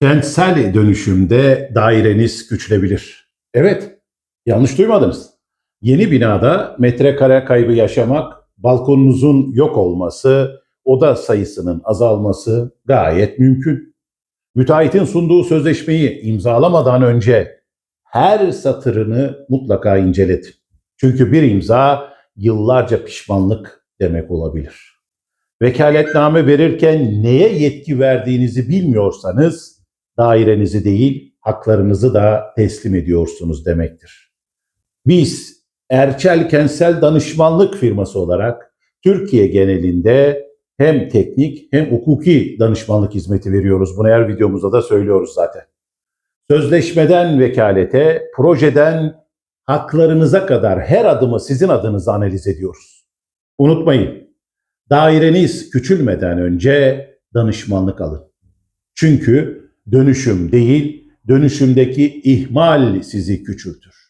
Kentsel dönüşümde daireniz küçülebilir. Evet, yanlış duymadınız. Yeni binada metrekare kaybı yaşamak, balkonunuzun yok olması, oda sayısının azalması gayet mümkün. Müteahhitin sunduğu sözleşmeyi imzalamadan önce her satırını mutlaka inceletin. Çünkü bir imza yıllarca pişmanlık demek olabilir. Vekaletname verirken neye yetki verdiğinizi bilmiyorsanız dairenizi değil haklarınızı da teslim ediyorsunuz demektir. Biz Erçel Kentsel Danışmanlık firması olarak Türkiye genelinde hem teknik hem hukuki danışmanlık hizmeti veriyoruz. Bunu her videomuzda da söylüyoruz zaten. Sözleşmeden vekalete, projeden haklarınıza kadar her adımı sizin adınıza analiz ediyoruz. Unutmayın, daireniz küçülmeden önce danışmanlık alın. Çünkü dönüşüm değil, dönüşümdeki ihmal sizi küçültür.